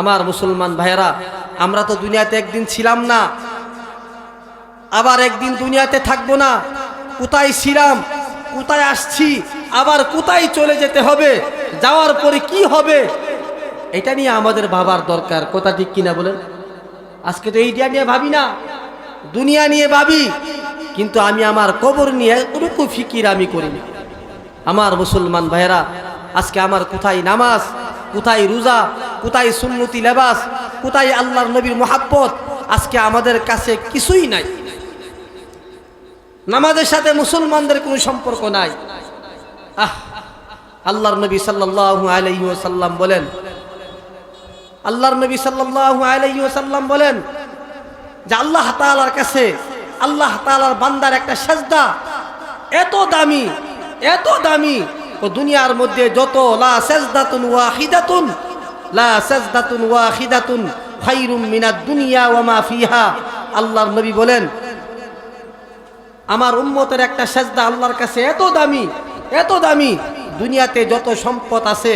আমার মুসলমান ভাইয়েরা, আমরা তো দুনিয়াতে একদিন ছিলাম না, আবার একদিন দুনিয়াতে থাকব না। কোথায় ছিলাম? কোথায় আসছি? আবার কোথায় চলে যেতে হবে? যাওয়ার পরে কি হবে? এটা নিয়ে আমাদের ভাবার দরকার। কথা ঠিক কিনা বলেন? আজকে তো এইটা নিয়ে ভাবি না, দুনিয়া নিয়ে ভাবি, কিন্তু আমি আমার কবর নিয়ে কোনো ফিকির আমি করি না। আমার মুসলমান ভাইয়েরা, আজকে আমার কোথায় নামাজ, কোথায় রোজা কোথায় সুন্নতি লেবাস, কোথায় আল্লাহর নবীর মোহাব্বত, আজকে আমাদের কাছে কিছুই নাই। নামাজের সাথে মুসলমানদের কোনো সম্পর্ক নাই। আহ, আল্লাহর নবী সাল্লাল্লাহু আলাইহি ওয়াসাল্লাম বলেন, আল্লাহর নবী সাল্লাল্লাহু আলাইহি ওয়াসাল্লাম বলেন যে আল্লাহ তাআলার কাছে, আল্লাহ তাআলার বান্দার একটা সেজদা এত দামি এত দামি ও দুনিয়ার মধ্যে যত লা সেজদাতুন ওয়াহিদাতুন আল্লাহর নবী বলেন, আমার উম্মতের একটা সেজদা আল্লাহর কাছে এত দামি এত দামি। দুনিয়াতে যত সম্পদ আছে,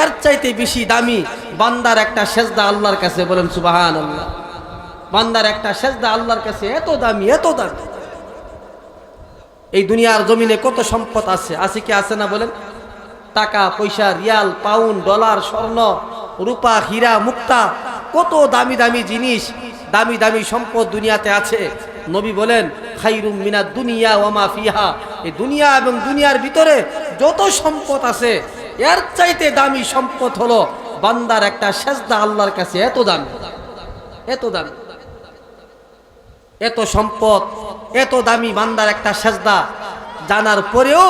এর চাইতে বেশি দামি। বান্দার একটা সেজদা আল্লাহর কাছে। বলেন সুবাহান আল্লাহ বান্দার একটা সেজদা আল্লাহর কাছে এত দামি এত দামি। এই দুনিয়ার জমিনে কত সম্পদ আছে? আছে কি আছে না বলেন? টাকা, পয়সা, রিয়াল, পাউন্ড, ডলার, স্বর্ণ রূপা, হীরা, মুক্তা, কত দামি দামি জিনিস, দামি দামি সম্পদ দুনিয়াতে আছে। নবী বলেন, খাইরুম মিনাদ দুনিয়া ওয়ামা ফিহা। এই দুনিয়া এবং দুনিয়ার ভিতরে যত সম্পদ আছে, এর চাইতে দামি সম্পদ হলো বান্দার একটা সেজদা আল্লাহর কাছে এত দামি এত দামি। এত সম্পদ, এত দামি বান্দার একটা সেজদা, জানার পরেও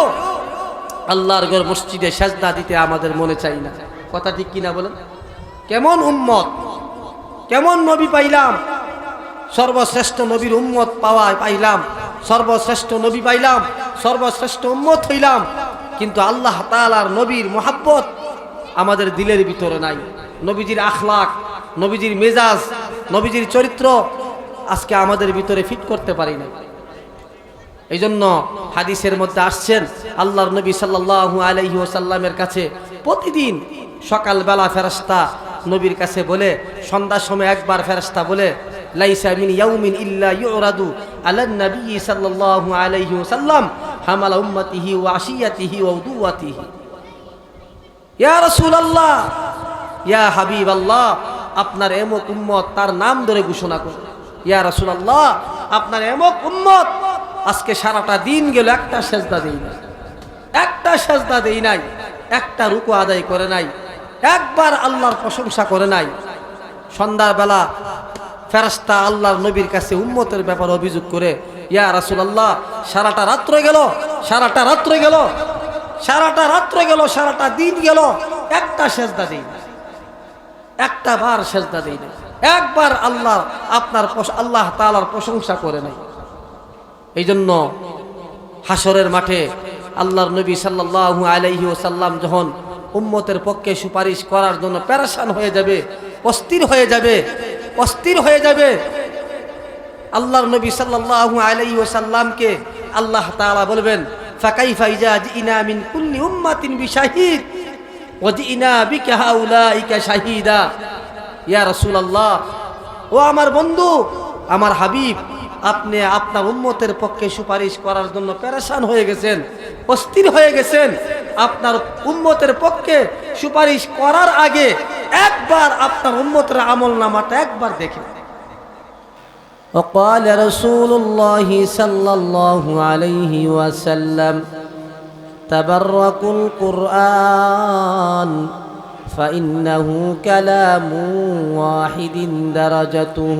আল্লাহর ঘর মসজিদে সেজদা দিতে আমাদের মনে চাই না। কথা ঠিক কিনা বলেন? কেমন উম্মত? কেমন নবী পাইলাম? সর্বশ্রেষ্ঠ নবীর উম্মত পাওয়া পাইলাম। সর্বশ্রেষ্ঠ নবী পাইলাম, সর্বশ্রেষ্ঠ উম্মত হইলাম। কিন্তু আল্লাহ তালার নবীর মোহাব্বত আমাদের দিলের ভিতরে নাই। নবীজির আখলাক, নবীজির মেজাজ, নবীজির চরিত্র আজকে আমাদের ভিতরে ফিট করতে পারি না এই জন্য হাদিসের মধ্যে আসছেন, আল্লাহর নবী সাল্লাল্লাহু আলাইহি ওসাল্লামের কাছে প্রতিদিন সকালবেলা ফেরাস্তা নবীর কাছে বলে, সন্ধ্যার সময় একবার ফেরাস্তা বলে ইল্লা হামালা ওয়া ইয়া আপনার এমক উম্মত তার নাম ধরে ঘোষণা করুন ইয়া রাসূলুল্লাহ, আপনার এমক উম্মত আজকে সারাটা দিন গেল একটা সেজদা দেই নাই। একটা সেজদা দেই নাই, একটা রুকু আদায় করে নাই। একবার আল্লাহর প্রশংসা করে নাই। সন্ধ্যাবেলা ফেরাস্তা আল্লাহর নবীর কাছে উম্মতের ব্যাপার অভিযোগ করে, ইয়া রাসুল আল্লাহ সারাটা রাত্র গেল, সারাটা রাত্র গেল, সারাটা রাত্র গেল, সারাটা দিন গেল, একটা সেজদা দেই একটা বার সেজদা দেই একবার আল্লাহ আপনার আল্লাহ তালার প্রশংসা করে নাই। এই জন্য হাসরের মাঠে আল্লাহর নবী সাল্লাল্লাহু আলাইহি ওসাল্লাম যখন উম্মতের পক্ষে সুপারিশ করার জন্য প্যারাসান হয়ে যাবে, অস্থির হয়ে যাবে, অস্থির হয়ে যাবে। আল্লাহর নবী সাল্লাল্লাহু আলাইহি ওসাল্লামকে আল্লাহ তাআলা বলবেন, ফাকাইফা ইজা জিনা মিন কুল্লি উম্মাতিন বিশাহিদ, ওয়া জিনা বিকা হাউলাইকা শাহিদা। ইয়া রাসূলুল্লাহ, ও আমার বন্ধু, আমার হাবিব আপনি আপনার উম্মতের পক্ষে সুপারিশ করার জন্য পেরেশান হয়ে গেছেন অস্থির হয়ে গেছেন আপনার উম্মতের পক্ষে সুপারিশ করার আগে একবার আপনার উম্মতের আমল নামাটা একবার দেখেন وقال رسول الله صلى الله عليه وسلم تبركوا القرآن فإنه كلام واحد درجته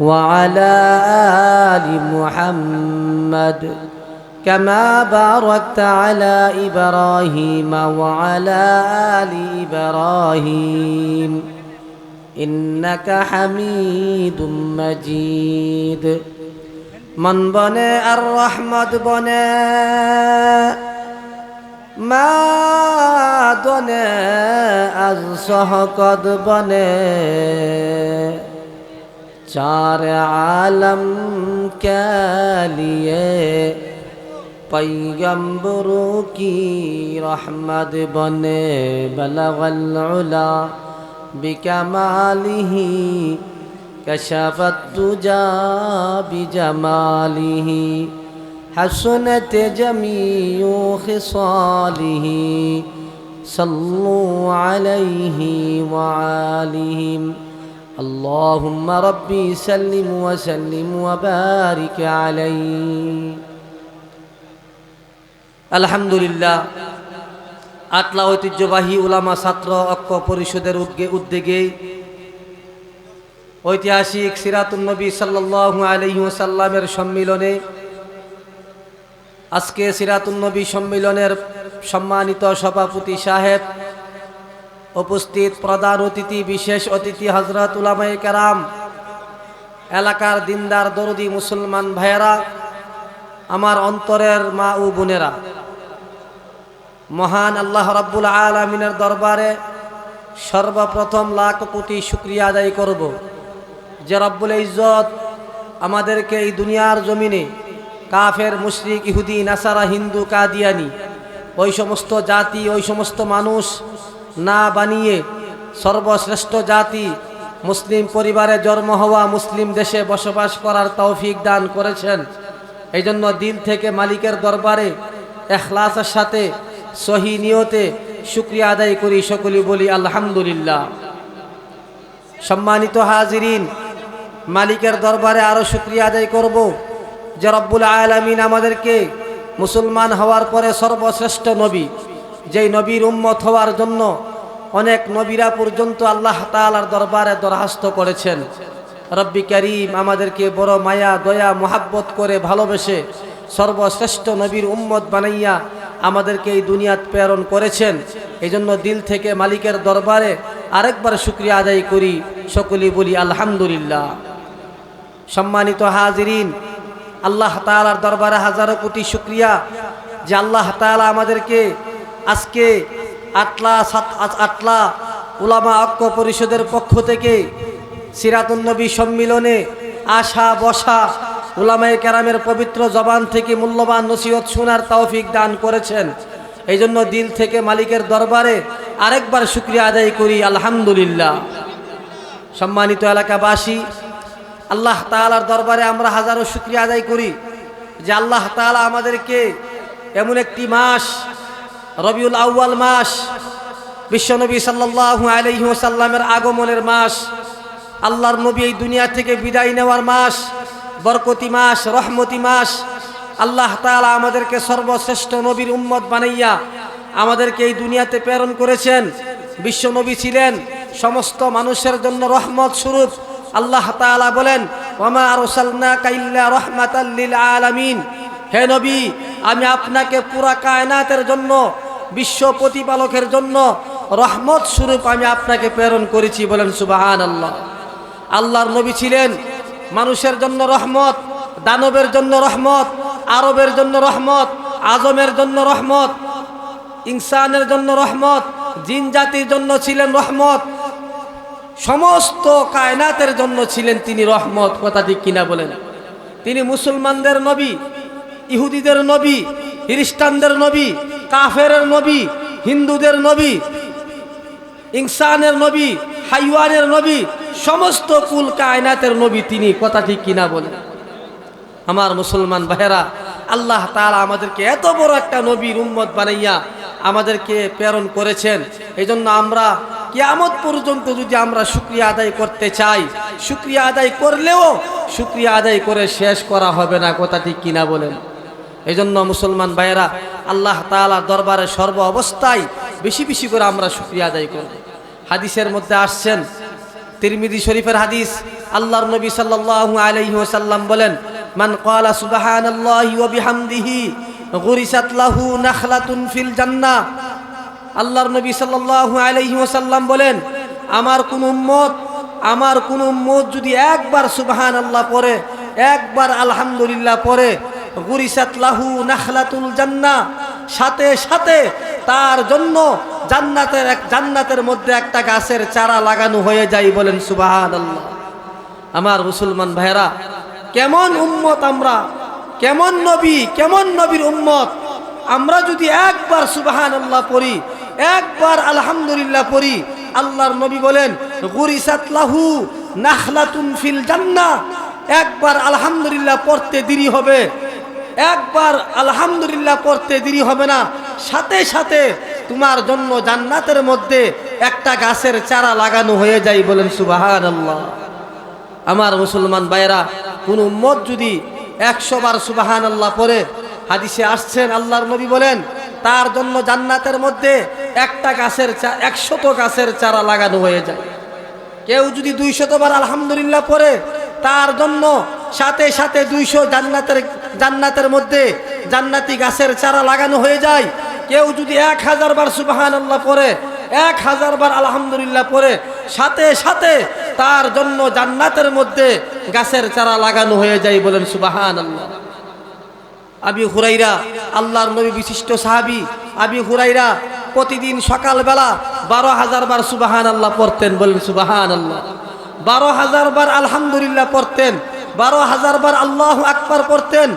وعلى آل محمد كما باركت على إبراهيم وعلى آل إبراهيم إنك حميد مجيد. من بنى الرحمة بنى ما دنى الصحقد چار عالم کے لیے پیغمبروں کی رحمت بنے بلغ العلا بکمالہ کشفت تجا بجمالہ حسنت جمیع خصالہ صلوا علیہ وعالہم اللهم ربي سلم وسلم وبارك عليه আলহামদুলিল্লাহ আটলা ঐতিহ্যবাহী উলামা ছাত্র ঐক্য পরিষদের উদ্গে- উদ্যোগে ঐতিহাসিক সিরাতুন্নবী সাল্লাহ আলহিসাল্লামের সম্মিলনে আজকে সিরাতুন্নবী সম্মিলনের সম্মানিত সভাপতি সাহেব উপস্থিত প্রধান অতিথি, বিশেষ অতিথি হজরত উলামাই কেরাম, এলাকার দিনদার, দরদি মুসলমান ভাইয়েরা, আমার অন্তরের মা ও বোনেরা, মহান আল্লাহ রাব্বুল আলমিনের দরবারে সর্বপ্রথম লাখ কোটি শুক্রিয়া আদায় করব যে রব্বুল ইজ্জত আমাদেরকে এই দুনিয়ার জমিনে কাফের, মুশরিক, ইহুদি, নাসারা, হিন্দু, কাদিয়ানি, ওই সমস্ত জাতি, ওই সমস্ত মানুষ না বানিয়ে সর্বশ্রেষ্ঠ জাতি, মুসলিম পরিবারে জন্ম হওয়া মুসলিম দেশে বসবাস করার তৌফিক দান করেছেন। এই জন্য দিল থেকে মালিকের দরবারে এখলাসের সাথে, সহি নিয়তে শুক্রিয়া আদায় করি সকলে বলি আলহামদুলিল্লাহ। সম্মানিত হাজিরিন, মালিকের দরবারে আরও শুক্রিয়া আদায় করব যে রব্বুল আলমিন আমাদেরকে মুসলমান হওয়ার পরে সর্বশ্রেষ্ঠ নবী। যেই নবীর উম্মত হওয়ার জন্য অনেক নবীরা পর্যন্ত আল্লাহ তালার দরবারে দরখাস্ত করেছেন। রব্বি করিম আমাদেরকে বড় মায়া, দয়া, মোহাব্বত করে ভালোবেসে সর্বশ্রেষ্ঠ নবীর উম্মত বানাইয়া আমাদেরকে এই দুনিয়াত প্রেরণ করেছেন। এই জন্য দিল থেকে মালিকের দরবারে আরেকবার শুক্রিয়া আদায় করি। সকলেই বলি আলহামদুলিল্লাহ। সম্মানিত হাজিরিন, আল্লাহ তালার দরবারে হাজারো কোটি শুক্রিয়া যে আল্লাহ তালা আমাদেরকে আজকে আটলা আটলা উলামা ঐক্য পরিষদের পক্ষ থেকে সিরাতুন্নবী সম্মিলনে আশা, বসা উলামায়ে কেরামের পবিত্র জবান থেকে মূল্যবান নসিহত শোনার তৌফিক দান করেছেন। এই জন্য দিল থেকে মালিকের দরবারে আরেকবার শুক্রিয়া আদায় করি, আলহামদুলিল্লাহ। সম্মানিত এলাকাবাসী, আল্লাহ তালার দরবারে আমরা হাজারো শুক্রিয়া আদায় করি যে আল্লাহ তালা আমাদেরকে এমন একটি মাস রবিউল আউয়াল মাস, বিশ্বনবী সাল্লাল্লাহু আলাইহি ওয়াসাল্লামের আগমনের মাস, আল্লাহর নবী এই দুনিয়া থেকে বিদায় নেওয়ার মাস, বরকতি মাস, রহমতি মাস। আল্লাহ তাআলা আমাদেরকে সর্বশ্রেষ্ঠ নবীর উম্মত বানাইয়া আমাদেরকে এই দুনিয়াতে প্রেরণ করেছেন। বিশ্বনবী ছিলেন সমস্ত মানুষের জন্য রহমত স্বরূপ। আল্লাহ তাআলা বলেন ওমা আরসালনাকা ইল্লা রাহমাতাল লিল আলামিন। হে নবী, আমি আপনাকে পুরা কায়নাতের জন্য, বিশ্ব প্রতিপালকের জন্য রহমত স্বরূপ আমি আপনাকে প্রেরণ করেছি বলেন সুবাহান আল্লাহ আল্লাহর নবী ছিলেন মানুষের জন্য রহমত, দানবের জন্য রহমত, আরবের জন্য রহমত, আজমের জন্য রহমত, ইনসানের জন্য রহমত, জিন জাতির জন্য ছিলেন রহমত, সমস্ত কায়নাতের জন্য ছিলেন তিনি রহমত কথাটি কিনা বলেন। তিনি মুসলমানদের নবী ইহুদিদের নবী, খ্রিস্টানদের নবী কাফের নবী, হিন্দুদের নবী, ইনসানের নবী, হাইওয়ানের নবী, সমস্ত কুল কায়নাতের নবী তিনি, কথা ঠিক কিনা বলেন। আমার মুসলমান ভাইয়েরা, আল্লাহ তাআলা আমাদেরকে এত বড় একটা নবীর উম্মত বানাইয়া আমাদেরকে প্রেরণ করেছেন। এই জন্য আমরা কিয়ামত পর্যন্ত যদি আমরা শুক্রিয়া আদায় করতে চাই, শুক্রিয়া আদায় করলেও শুক্রিয়া আদায় করে শেষ করা হবে না, কথা ঠিক কিনা বলেন। এই জন্য মুসলমান ভাইয়েরা, আল্লাহ তাআলা দরবারে সর্ব অবস্থায় বেশি বেশি করে আমরা শুক্রিয়া আদায় করব। হাদিসের মধ্যে আসছেন তিরমিদি শরীফের হাদিস, আল্লাহর নবী সাল্লাল্লাহু আলাইহি ওয়াসাল্লাম বলেন, মান ক্বালা সুবহানাল্লাহি ওয়া বিহামদিহি, গুরিসাত নাখলাতুন ফিল জান্নাহ। আল্লাহর নবী সাল্লাল্লাহু আলাইহি ওয়াসাল্লাম বলেন, আমার কোন উম্মত, আমার কোন উম্মত যদি একবার সুবহান আল্লাহ পড়ে, একবার আলহামদুলিল্লাহ পড়ে গুরিসাত লাহু নাখলাতুল জান্নাহ। সাথে সাথে তার জন্য জান্নাতের এক জান্নাতের মধ্যে একটা গাছের চারা লাগানো হয়ে যায় বলেন সুবহান আল্লাহ আমার মুসলমান ভাইরা কেমন উম্মত আমরা? কেমন নবী? কেমন নবীর উম্মত? আমরা যদি একবার সুবাহান আল্লাহ পড়ি, একবার আলহামদুলিল্লাহ পড়ি, আল্লাহর নবী বলেন, গুরিসাত লাহু নাখলাতুন ফিল জান্নাহ। একবার আলহামদুলিল্লাহ পড়তে দেরি হবে। একবার আলহামদুলিল্লাহ পড়তে দেরি হবে না। সাথে সাথে তোমার জন্য জান্নাতের মধ্যে একটা গাছের চারা লাগানো হয়ে যায় বলেন সুবাহান আল্লাহ আমার মুসলমান ভাইয়েরা, কোন মত যদি একশো বার সুবাহান আল্লাহ পরে হাদিসে আসছেন, আল্লাহর নবী বলেন, তার জন্য জান্নাতের মধ্যে একটা গাছের চা, একশত গাছের চারা লাগানো হয়ে যায়। কেউ যদি দুই শতবার আলহামদুলিল্লাহ পরে তার জন্য সাথে সাথে দুইশো জান্নাতের জান্নাতের মধ্যে জান্নাতি গাছের চারা লাগানো হয়ে যায়। কেউ যদি এক হাজার বার সুবাহান আল্লাহ পরে এক হাজার বার আলহামদুলিল্লাহ পরে সাথে সাথে তার জন্য জান্নাতের মধ্যে গাছের চারা লাগানো হয়ে যায় বলেন সুবাহান আল্লাহ আবি হুরাইরা, আল্লাহর নবী বিশিষ্ট সাহাবি, আবি হুরাইরা প্রতিদিন সকালবেলা বারো হাজার বার সুবাহান আল্লাহ পড়তেন বলেন সুবাহান আল্লাহ বারো হাজার বার আলহামদুলিল্লাহ পড়তেন বারো হাজার বার আল্লাহ আকবার পড়তেন,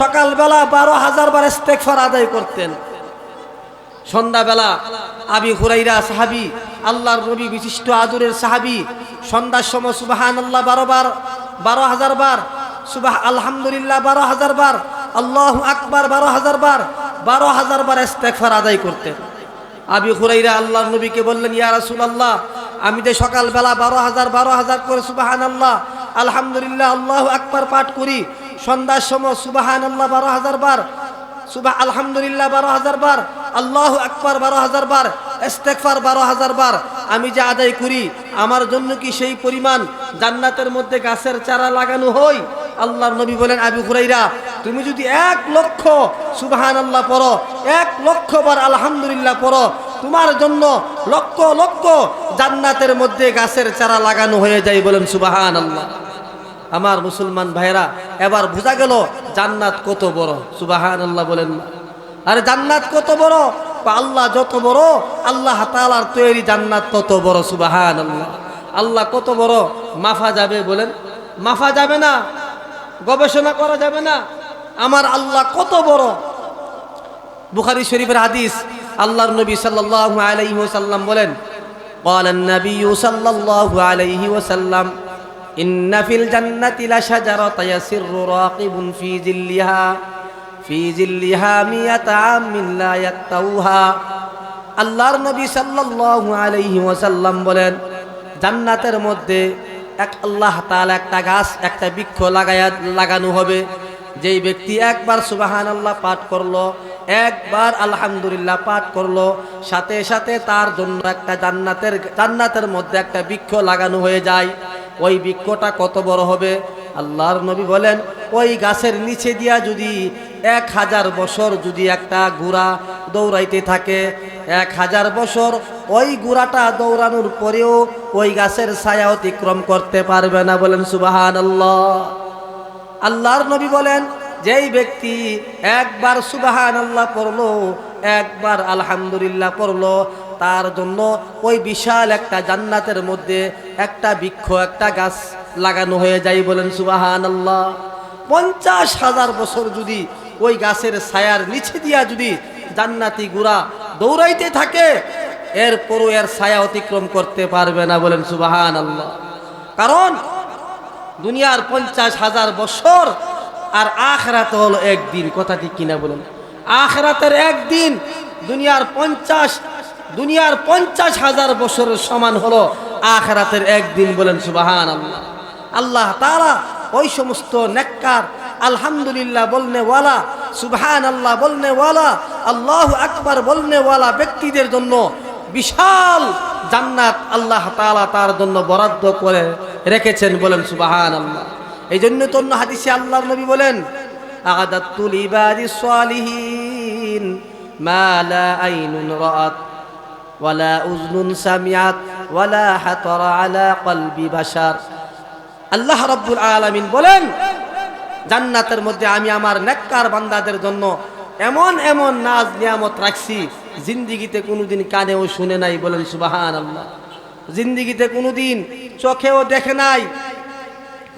সকালবেলা বারো হাজার বার ইস্তেকফার আদায় করতেন। সন্ধ্যাবেলা আবি হুরাইরা সাহাবি, আল্লাহর নবী বিশিষ্ট আদুরের সাহাবি, সন্ধ্যার সময় সুবাহান আল্লাহ বারো বার, বারো হাজার বার, সুবাহ আলহামদুলিল্লাহ বারো হাজার বার, আল্লাহ আকবার বারো হাজার বার, বারো হাজার বার ইস্তেকফার আদায় করতেন। আবি হুরাইরা আল্লাহর নবীকে বললেন, ইয়া রাসুল আল্লাহ আমি যে সকালবেলা বারো হাজার বারো হাজার করে সুবাহান আল্লাহ আলহামদুলিল্লাহ, আল্লাহ আকবার পাঠ করি, সন্ধ্যার সময় সুবাহান আল্লাহ বারো হাজার বার, সুবাহ, আলহামদুলিল্লাহ বারো হাজার বার, আল্লাহ আকবার বারো হাজার বার ইস্তেকফার বারো হাজার বার আমি যে আদায় করি, আমার জন্য কি সেই পরিমাণ জান্নাতের মধ্যে গাছের চারা লাগানো হয়? আল্লাহর নবী বলেন, আবি হুরাইরা, তুমি যদি এক লক্ষ সুবাহান আল্লাহ পড়ো, এক লক্ষ বার আলহামদুলিল্লাহ পড়ো তোমার জন্য লক্ষ লক্ষ জান্নাতের মধ্যে গাছের চারা লাগানো হয়ে যায় বলেন সুবাহান আল্লাহ আমার মুসলমান ভাইরা এবার বোঝা গেল জান্নাত কত বড় সুবাহান আল্লাহ বলেন। আরে জান্নাত কত বড়? আল্লাহ যত বড়, আল্লাহ তালার তৈরি জান্নাত তত বড় সুবাহান আল্লাহ আল্লাহ কত বড়? মাফা যাবে বলেন। মাফা যাবে না, গবেষণা করা যাবে না। আমার আল্লাহ কত বড়? বুখারি শরীফের হাদিস আল্লাহর নবী সাল্লাল্লাহু আলাইহি ওয়াসাল্লাম বলেন قال النبي صلى الله عليه وسلم إن في الجنة لشجرة يسر راقب في ظلها في ظلها مئة عام لا يقطعها আল্লাহর নবী সাল্লাল্লাহু আলাইহি ওয়াসাল্লাম বলেন জান্নাতের মধ্যে এক আল্লাহ তাআলা একটা গাছ একটা বৃক্ষ লাগায়া লাগানো হবে যেই ব্যক্তি একবার সুবাহান আল্লাহ পাঠ করলো একবার আলহামদুলিল্লাহ পাঠ করল, সাথে সাথে তার জন্য একটা জান্নাতের জান্নাতের মধ্যে একটা বৃক্ষ লাগানো হয়ে যায়। ওই বৃক্ষটা কত বড় হবে? আল্লাহর নবী বলেন, ওই গাছের নিচে দিয়া যদি এক হাজার বছর যদি একটা গুড়া দৌড়াইতে থাকে, এক হাজার বছর ওই গুড়াটা দৌড়ানোর পরেও ওই গাছের ছায়া অতিক্রম করতে পারবে না বলেন সুবাহান আল্লাহ আল্লাহর নবী বলেন যেই ব্যক্তি একবার সুবাহান আল্লাহ পড়ল, একবার আলহামদুলিল্লাহ পড়ল, তার জন্য ওই বিশাল একটা জান্নাতের মধ্যে একটা বৃক্ষ, একটা গাছ লাগানো হয়ে যায় বলেন সুবাহান আল্লাহ পঞ্চাশ হাজার বছর যদি ওই গাছের ছায়ার নিচে দিয়া যদি জান্নাতি গুড়া দৌড়াইতে থাকে, এরপরও এর ছায়া অতিক্রম করতে পারবে না বলেন সুবাহান আল্লাহ কারণ দুনিয়ার পঞ্চাশ হাজার বছর আর আখরাত হলো একদিন, কথা ঠিক কিনা বলেন। আখরাতের একদিন দুনিয়ার পঞ্চাশ দুনিয়ার পঞ্চাশ হাজার বছরের সমান হলো আখরাতের একদিন বলেন সুবাহান আল্লাহ আল্লাহ তারা ওই সমস্ত নেককার, আলহামদুলিল্লাহ বলনে ওয়ালা সুবহান আল্লাহ বলনে ওয়ালা, আল্লাহ আকবার বলনে ওয়ালা ব্যক্তিদের জন্য বিশাল জান্নাত আল্লাহ তাআলা তার জন্য বরাদ্দ করে রেখেছেন বলেন সুবাহান আল্লাহ এই জন্য তন্য হাদিসে আল্লাহ নবী বলেন আদাতুল ইবাদি সালিহিন, মা লা আইনুন রাআত, ওয়ালা উযনুন সামিআত, ওয়ালা হাতারা আলা কলবি বাশার। আল্লাহ রাব্বুল আলামিন বলেন, জান্নাতের মধ্যে আমি আমার নেককার বান্দাদের জন্য এমন এমন নাজ নিয়ামত রাখছি, জিন্দিগিতে কোনোদিন কানেও শুনে নাই বলেন সুবাহান আল্লাহ জিন্দিগিতে কোনোদিন চোখেও দেখে নাই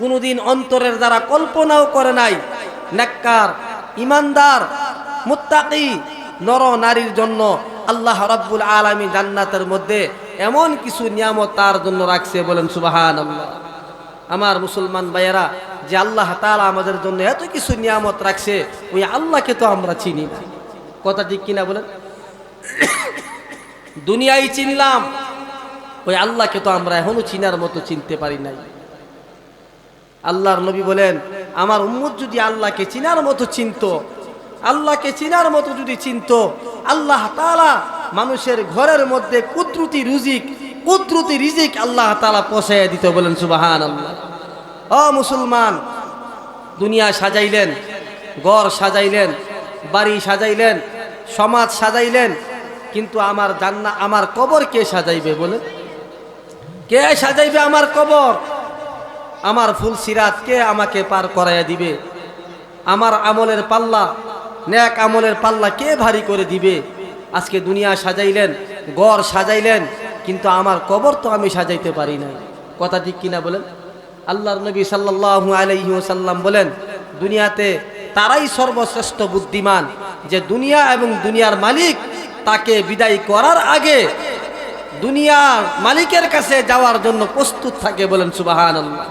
কোনোদিন অন্তরের দ্বারা কল্পনাও করে নাই, নেককার, ইমানদার, মুত্তাকি, নর নারীর জন্য আল্লাহ রাব্বুল আলামী জান্নাতের মধ্যে এমন কিছু নিয়ামত তার জন্য রাখছে বলেন সুবাহান আমার মুসলমান ভাইয়েরা, যে আল্লাহ তালা আমাদের জন্য এত কিছু নিয়ামত রাখছে, ওই আল্লাহকে তো আমরা চিনি না। কথা ঠিক কিনা বলেন? দুনিয়াই চিনলাম, ওই আল্লাহকে তো আমরা এখনও চিনার মতো চিনতে পারি নাই। আল্লাহর নবী বলেন, আমার উম্মত যদি আল্লাহকে চিনার মতো চিনত, আল্লাহকে চিনার মতো যদি চিনত, আল্লাহ তাআলা মানুষের ঘরের মধ্যে কুদরতি রুজিক, কুদরতি রিজিক আল্লাহ তালা পৌঁছাইয়া দিত। বলেন সুবাহান আল্লাহ অ মুসলমান, দুনিয়া সাজাইলেন, ঘর সাজাইলেন, বাড়ি সাজাইলেন, সমাজ সাজাইলেন, কিন্তু আমার জান্না, আমার কবর কে সাজাইবে বলে কে সাজাইবে আমার কবর? আমার ফুল সিরাত কে আমাকে পার করাইয়া দিবে? আমার আমলের পাল্লা ন্যাক আমলের পাল্লা কে ভারী করে দিবে? আজকে দুনিয়া সাজাইলেন গড় সাজাইলেন, কিন্তু আমার কবর তো আমি সাজাইতে পারি না কথা ঠিক কিনা বলেন? আল্লাহর নবী সাল্লাল্লাহু আলাইহি ওয়াসাল্লাম বলেন, দুনিয়াতে তারাই সর্বশ্রেষ্ঠ বুদ্ধিমান, যে দুনিয়া এবং দুনিয়ার মালিক তাকে বিদায় করার আগে দুনিয়ার মালিকের কাছে যাওয়ার জন্য প্রস্তুত থাকে বলেন সুবাহান আল্লাহ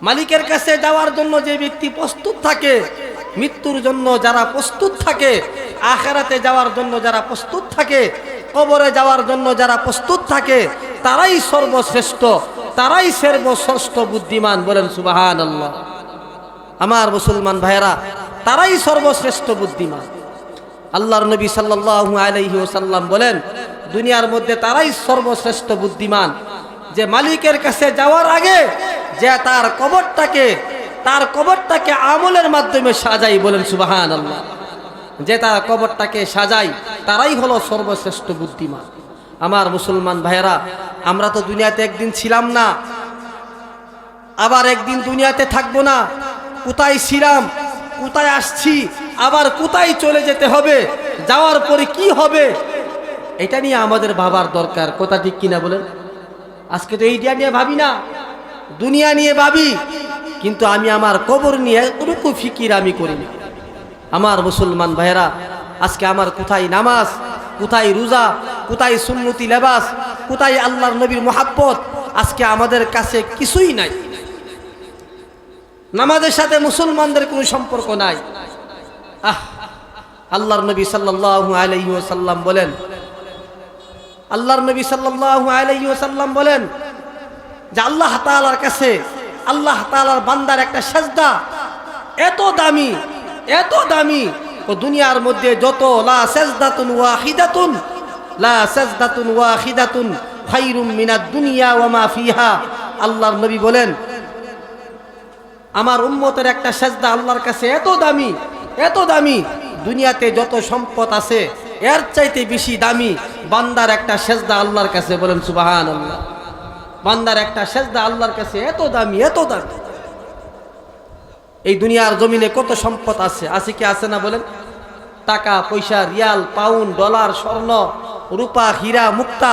মালিকের কাছে যাওয়ার জন্য যে ব্যক্তি প্রস্তুত থাকে, মৃত্যুর জন্য যারা প্রস্তুত থাকে, আখেরাতে যাওয়ার জন্য যারা প্রস্তুত থাকে, কবরে যাওয়ার জন্য যারা প্রস্তুত থাকে, তারাই সর্বশ্রেষ্ঠ তারাই সর্বশ্রেষ্ঠ বুদ্ধিমান বলেন সুবাহান আল্লাহ আমার মুসলমান ভাইয়েরা, তারাই সর্বশ্রেষ্ঠ বুদ্ধিমান। আল্লাহর নবী সাল্লাল্লাহু আলাইহি ওসাল্লাম বলেন, দুনিয়ার মধ্যে তারাই সর্বশ্রেষ্ঠ বুদ্ধিমান। যে মালিকের কাছে যাওয়ার আগে যে তার কবরটাকে তার কবরটাকে আমলের মাধ্যমে সাজাই বলেন সুবাহান আল্লাহ যে তার কবরটাকে সাজাই, তারাই হলো সর্বশ্রেষ্ঠ বুদ্ধিমান। আমার মুসলমান ভাইয়েরা, আমরা তো দুনিয়াতে একদিন ছিলাম না, আবার একদিন দুনিয়াতে থাকব না। কোথায় ছিলাম, কোথায় আসছি, আবার কোথায় চলে যেতে হবে, যাওয়ার পরে কি হবে, এটা নিয়ে আমাদের ভাবার দরকার। কথা ঠিক কিনা বলেন? আজকে তো এইটা নিয়ে ভাবি না। দুনিয়া নিয়ে ভাবি, কিন্তু আমি আমার কবর নিয়ে এতটুকু ফিকির আমি করি না আমার মুসলমান ভাইয়েরা, আজকে আমার কোথায় নামাজ, কোথায় রোজা, কোথায় সুন্নতি লেবাস, কোথায় আল্লাহর নবীর মোহাব্বত, আজকে আমাদের কাছে কিছুই নাই। নামাজের সাথে মুসলমানদের কোনো সম্পর্ক নাই। আহ, আল্লাহর নবী সাল্লাল্লাহু আলাইহি ওয়াসাল্লাম বলেন, আল্লাহর নবী সাল্লাল্লাহু আলাইহি ওয়াসাল্লাম বলেন যে আল্লাহ তাআলার কাছে, আল্লাহ তাআলার বান্দার একটা সেজদা। এত দামি এত দামি। ও দুনিয়ার মধ্যে যত, লা সেজদাতুন ওয়াহিদাতুন, লা সেজদাতুন ওয়াহিদাতুন, খাইরুম মিনাদ দুনিয়া ওয়া মা ফিহা। আল্লাহর নবী বলেন, আমার উম্মতের একটা সেজদা আল্লাহর কাছে এত দামি এত দামি। দুনিয়াতে যত সম্পদ আছে, এর চাইতে বেশি দামি বান্দার একটা সেজদা আল্লাহর কাছে। বলেন সুবাহান আল্লাহ বান্দার একটা সেজদা আল্লাহর কাছে এত দামি এত দামি। এই দুনিয়ার জমিনে কত সম্পদ আছে আছে কি আছে না বলেন? টাকা, পয়সা, রিয়াল, পাউন্ড, ডলার, স্বর্ণ, রূপা, হীরা, মুক্তা,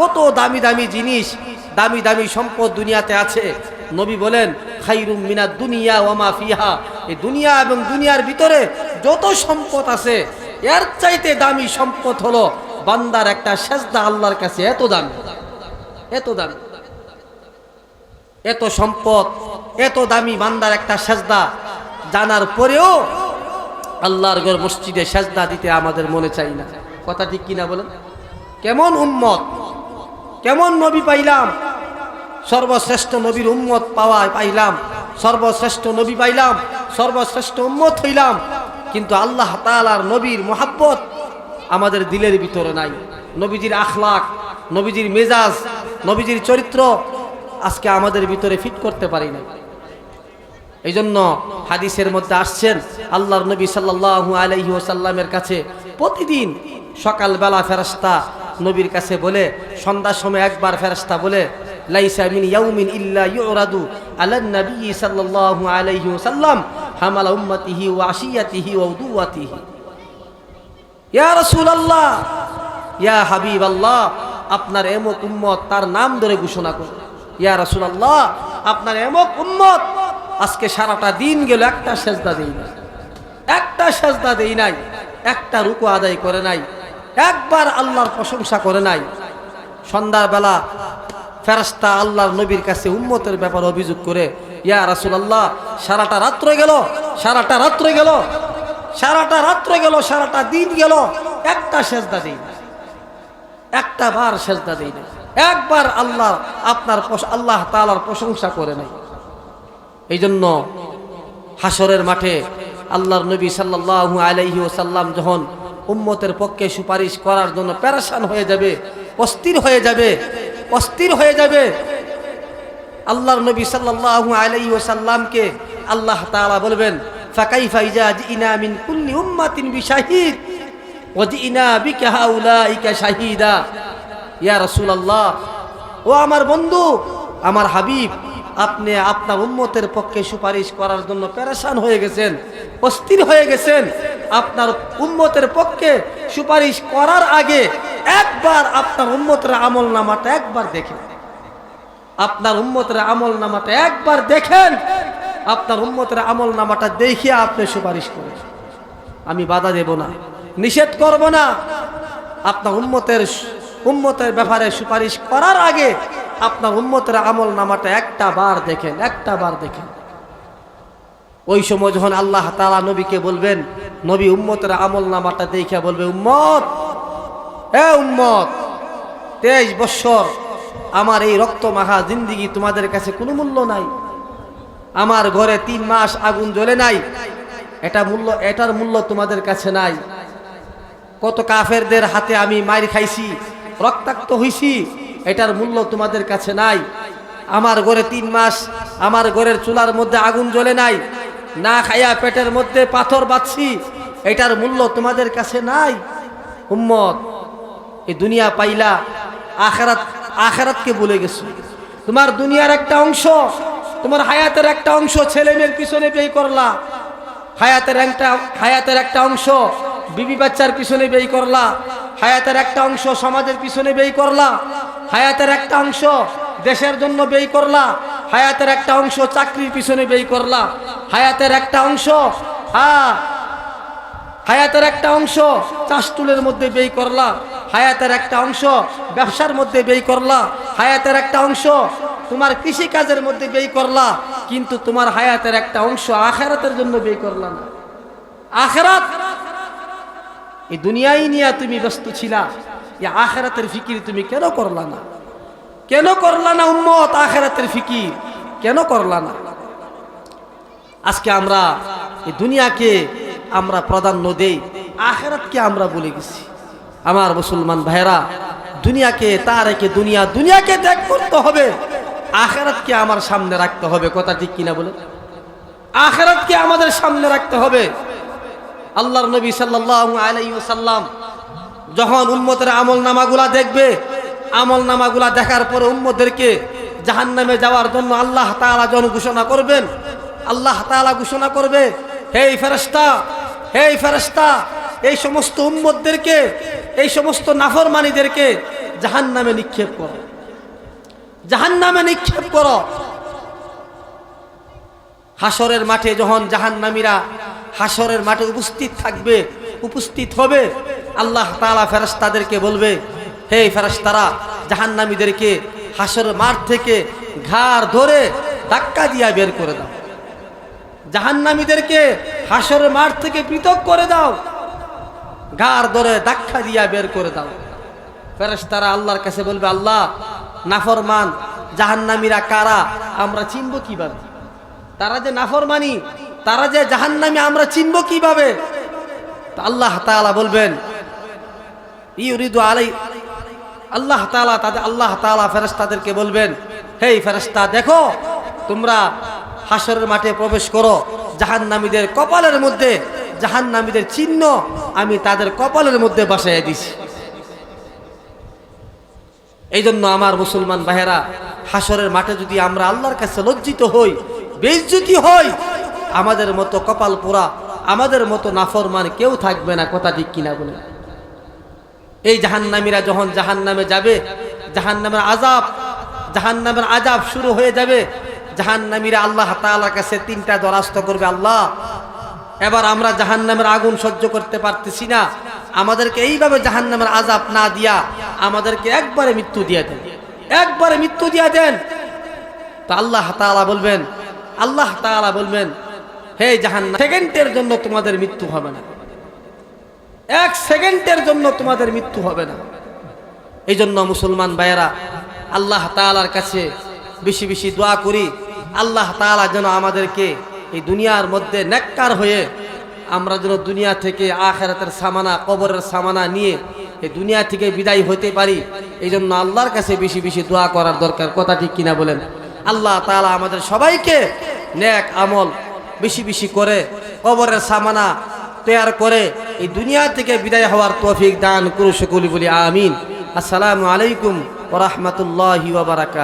কত দামি দামি জিনিস, দামি দামি সম্পদ দুনিয়াতে আছে। নবী বলেন, খাইরুম মিনা দুনিয়া ওয়ামা ফিহা। এই দুনিয়া এবং দুনিয়ার ভিতরে যত সম্পদ আছে, এর চাইতে দামি সম্পদ হলো বান্দার একটা সেজদা আল্লাহর কাছে এত দামি এত দামি। এত সম্পদ, এত দামি বান্দার একটা সেজদা, জানার পরেও আল্লাহর ঘর মসজিদে সেজদা দিতে আমাদের মনে চাই না। কথা ঠিক কিনা বলেন? কেমন উম্মত, কেমন নবী পাইলাম, সর্বশ্রেষ্ঠ নবীর উম্মত পাওয়া পাইলাম, সর্বশ্রেষ্ঠ নবী পাইলাম, সর্বশ্রেষ্ঠ উম্মত হইলাম, কিন্তু আল্লাহ তাআলার নবীর মোহাব্বত আমাদের দিলের ভিতরে নাই। নবীজির আখলাক, নবীজির মেজাজ, নবীজির চরিত্র আজকে আমাদের ভিতরে ফিট করতে পারি না এই জন্য হাদিসের মধ্যে আসছেন, আল্লাহর নবী সাল্লাল্লাহু আলাইহি ওসাল্লামের কাছে প্রতিদিন সকালবেলা ফেরস্তা নবীর কাছে বলে, সন্ধ্যার সময় একবার ফেরস্তা বলে, লাইসা মিন ইয়াউমিন ইল্লা ইউরাদু আলান নবী সাল্লাল্লাহু আলাইহি ওসাল্লাম হামালা উম্মতিহি ওয়া আশিয়াতিহি ওয়া উদুওয়াতিহি। ইয়া রাসূলুল্লাহ, ইয়া হাবিবাল্লাহ, আপনার এমক উম্মত তার নাম ধরে ঘোষণা করুন। ইয়া রাসূলুল্লাহ, আপনার এমক উম্মত, আজকে সারাটা দিন গেল, একটা সেজদা দেই নাই। একটা সেজদা দেই নাই, একটা রুকু আদায় করে নাই, একবার আল্লাহর প্রশংসা করে নাই। সন্ধ্যাবেলা ফেরাস্তা আল্লাহর নবীর কাছে উম্মতের ব্যাপারে অভিযোগ করে, ইয়া রাসুল আল্লাহ সারাটা রাত্র গেল, সারাটা রাত্র গেল, সারাটা রাত্র গেল, সারাটা দিন গেল, একটা সেজদা দেই একটা বার সেজদা দেই না একবার আল্লাহ আপনার আল্লাহ তাআলার প্রশংসা করে নাই। এই জন্য হাসরের মাঠে আল্লাহর নবী সাল্লাল্লাহু আলাইহি ওসাল্লাম যখন উম্মতের পক্ষে সুপারিশ করার জন্য প্যারাসান হয়ে যাবে, অস্থির হয়ে যাবে, অস্থির হয়ে যাবে, আল্লাহর নবী সাল্লাল্লাহু আলাইহি ওসাল্লামকে আল্লাহ তাআলা বলবেন, ফাকাইফা ইজা জিনা মিন কুল্লি উম্মাতিন বিশাহিদ। শাহিদা। ইয়া ও আমার বন্ধু, আমার হাবিব, আপনি আপনার উম্মতের পক্ষে সুপারিশ করার জন্য পেরেশান হয়ে গেছেন, অস্থির হয়ে গেছেন। আপনার উম্মতের পক্ষে সুপারিশ করার আগে একবার আপনার উম্মতের আমল নামাটা একবার দেখেন। আপনার উম্মতের আমল নামাটা একবার দেখেন। আপনার উম্মতের আমল নামাটা দেখিয়ে আপনি সুপারিশ করেন। আমি বাধা দেব না। নিষেধ করব না। আপনার উম্মতের উম্মতের ব্যাপারে সুপারিশ করার আগে আপনার উম্মতের আমল নামাটা একটা বার দেখেন, একটা বার দেখেন। ওই সময় যখন আল্লাহ তালা নবীকে বলবেন, নবী উম্মতের আমল নামাটা দেখে বলবে, উম্মত, এ উম্মত, তেইশ বৎসর, আমার এই রক্ত মাখা জিন্দিগি তোমাদের কাছে কোনো মূল্য নাই। আমার ঘরে তিন মাস আগুন জ্বলে নাই। এটা মূল্য, এটার মূল্য তোমাদের কাছে নাই। কত কাফেরদের হাতে আমি মার খাইছি, রক্তাক্ত হইছি, এটার মূল্য তোমাদের কাছে নাই। আমার ঘরে তিন মাস, আমার ঘরের চুলার মধ্যে আগুন জ্বলে নাই, না খাইয়া পেটের মধ্যে পাথর বাঁধছি, এটার মূল্য তোমাদের কাছে নাই। উম্মত, এই দুনিয়া পাইলা, আখেরাত, আখেরাতকে ভুলে গেছো। তোমার দুনিয়ার একটা অংশ, তোমার হায়াতের একটা অংশ ছেলে মেয়ের পিছনে ব্যয় করলা। হায়াতের একটা হায়াতের একটা অংশ বিবি বাচ্চার পিছনে ব্যয় করলা, হায়াতের একটা অংশ সমাজের পিছনে ব্যয় করলা, হায়াতের একটা অংশ দেশের জন্য ব্যয় করলা, হায়াতের একটা অংশ চাকরির পিছনে ব্যয় করলা, হায়াতের একটা অংশ হ্যাঁ হায়াতের একটা অংশ চাষটুলের মধ্যে ব্যয় করলা, হায়াতের একটা অংশ ব্যবসার মধ্যে ব্যয় করলা, হায়াতের একটা অংশ তোমার কৃষি কাজের মধ্যে ব্যয় করলা, কিন্তু তোমার হায়াতের একটা অংশ আখেরাতের জন্য ব্যয় করলা না। আখেরাত এই দুনিয়াই নিয়ে তুমি ব্যস্ত ছিলা, এই আখেরাতের ফিকির তুমি কেন করলা না? কেন করলা না উম্মত আখেরাতের ফিকির? কেন করলা না? আজকে আমরা এই দুনিয়াকে আমরা প্রাধান্য দেই, আখেরাতকে আমরা বলে গেছি। আমার মুসলমান ভাইরা দুনিয়াকে তার একে দুনিয়া, দুনিয়াকে ত্যাগ করতে হবে। আখেরাতকে আমার সামনে রাখতে হবে, কথা ঠিক কিনা বলে আখেরাতকে আমাদের সামনে রাখতে হবে। আল্লাহর নবী সাল্লাল্লাহু আলাইহি ওয়াসাল্লাম যখন উম্মতের আমল নামাগুলা দেখবে, আমল নামাগুলা দেখার পরে উম্মদেরকে জাহান্নামে যাওয়ার জন্য আল্লাহ তাআলা জন ঘোষণা করবেন, আল্লাহ তাআলা ঘোষণা করবে হেই ফেরেশতা হেই ফেরেশতা, এই সমস্ত উম্মতদেরকে, এই সমস্ত নাফরমানীদেরকে জাহান্নামে নিক্ষেপ করো। জাহান্নামে নিক্ষেপ করো। হাসরের মাঠে যখন জাহান্নামীরা হাসরের মাঠে উপস্থিত থাকবে, উপস্থিত হবে। আল্লাহ তাআলা ফেরেশতাদেরকে বলবে, হে ফেরেশতারা, জাহান্নামীদেরকে হাসরের মাঠ থেকে ঘাড় ধরে ধাক্কা দিয়া বের করে দাও। জাহান্নামীদেরকে হাসরের মাঠ থেকে পৃথক করে দাও। ঘাড় ধরে ধাক্কা দিয়া বের করে দাও। ফেরেশতারা আল্লাহর কাছে বলবে, আল্লাহ, নাফরমান, জাহান্নামীরা কারা? আমরা চিনব কীভাবে? তারা যে নাফরমানি তারা যে জাহান্নামী আমরা চিনব কীভাবে? আল্লাহ তাআলা বলবেন আল্লাহ তাআলা তাদের, আল্লাহ তাআলা ফেরেশতাদেরকে বলবেন, হেই ফেরেশতা, দেখো, তোমরা হাসরের মাঠে প্রবেশ করো, জাহান্নামীদের কপালের মধ্যে, জাহান্নামীদের চিহ্ন আমি তাদের কপালের মধ্যে বাসায় দিছি। এই জন্য আমার মুসলমান ভাইয়েরা হাসরের মাঠে যদি আমরা আল্লাহর কাছে লজ্জিত হই বেজ্জতি হই আমাদের মতো কপাল পোড়া, আমাদের মতো নাফরমান কেউ থাকবে না, কথা ঠিক কিনা বলে। এই জাহান্নামীরা যখন জাহান্নামে যাবে, জাহান্নামের আজাব জাহান্নামের আজাব শুরু হয়ে যাবে, জাহান্নামীরা আল্লাহ তাআলার কাছে তিনটা দরাস্ত করবে, আল্লাহ, এবার আমরা জাহান্নামের আগুন সহ্য করতে পারতেছি না, আমাদেরকে এইভাবে জাহান্নামের আজাব না দিয়া, আমাদেরকে একবারে মৃত্যু দিয়ে দেন, একবারে মৃত্যু দিয়ে দেন। তা আল্লাহ তাআলা বলবেন, আল্লাহ তাআলা বলবেন হে জাহান্নাম, সেকেন্ডের জন্য তোমাদের মৃত্যু হবে না। এক সেকেন্ডের জন্য তোমাদের মৃত্যু হবে না। এই জন্য মুসলমান ভাইয়েরা, আল্লাহ তাআলার কাছে বেশি বেশি দোয়া করি। আল্লাহ তাআলা যেন আমাদেরকে এই দুনিয়ার মধ্যে নেককার হয়ে আমরা যেন দুনিয়া থেকে আখেরাতের সামানা, কবরের সামানা নিয়ে এই দুনিয়া থেকে বিদায় হতে পারি। এই জন্য আল্লাহর কাছে বেশি বেশি দোয়া করার দরকার। কথা ঠিক কিনা বলেন? আল্লাহ তাআলা আমাদের সবাইকে নেক আমল বেশি বেশি করে, কবরের সামানা তৈয়ার করে, এই দুনিয়া থেকে বিদায় হওয়ার তৌফিক দান করু সকলি বলি আমিন। আসসালামু আলাইকুম ওরহমতুল্লাহি ওবরাকাত